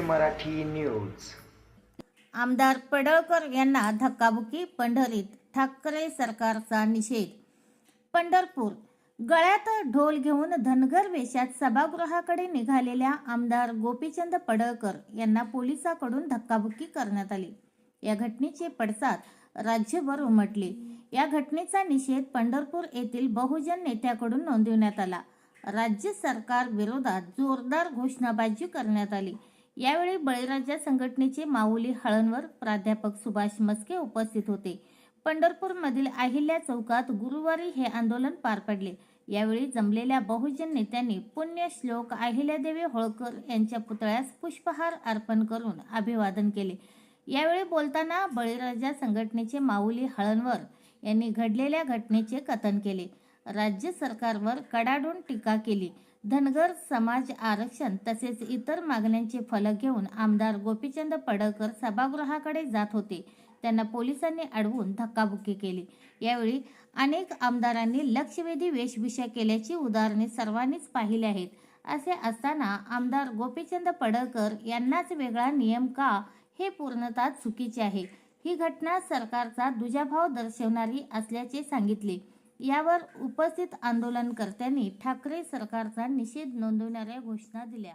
Marathi news आमदार पडळकर यांना धक्काबुक्की पंढरीत ठाकरे सरकारचा निषेध. पंढरपूर गळ्यात ढोल घेऊन धनगर वेशात सभागृहाकडे निघालेल्या आमदार गोपीचंद पडळकर यांना पोलिसाकडून धक्काबुक्की करण्यात आली. या घटनेचे पडसाद राज्यभर उमटले. या घटनेचा निषेध पंढरपूर येथील बहुजन नेत्याकडून नोंदवण्यात आला. राज्य सरकार विरोधात जोरदार घोषणाबाजी करण्यात आली. यावेळी बळीराजा संघटनेचे माऊली हळणवर प्राध्यापक सुभाष मस्के उपस्थित होते. पंढरपूरमधील अहिल्या चौकात गुरुवारी हे आंदोलन पार पडले. यावेळी जमलेल्या बहुजन नेत्यांनी पुण्यश्लोक अहिल्यादेवी होळकर यांच्या पुतळ्यास पुष्पहार अर्पण करून अभिवादन केले. यावेळी बोलताना बळीराजा संघटनेचे माऊली हळणवर यांनी घडलेल्या घटनेचे कथन केले. राज्य सरकारवर कडाडून टीका केली. धनगर समाज आरक्षण तसेच इतर मागण्यांचे फलक घेऊन आमदार गोपीचंद पडळकर सभागृहाकडे जात होते. त्यांना पोलिसांनी अडवून धक्काबुक्की केली. यावेळी अनेक आमदारांनी लक्षवेधी वेशभूषा केल्याची उदाहरणे सर्वांनीच पाहिली आहेत. असे असताना आमदार गोपीचंद पडळकर यांनाच वेगळा नियम का हे पूर्णतः चुकीचे आहे. ही घटना सरकारचा दुजाभाव दर्शवणारी असल्याचे सांगितले. यावर उपस्थित आंदोलनकर्त्यांनी ठाकरे सरकारचा निषेध नोंदवणाऱ्या घोषणा दिल्या.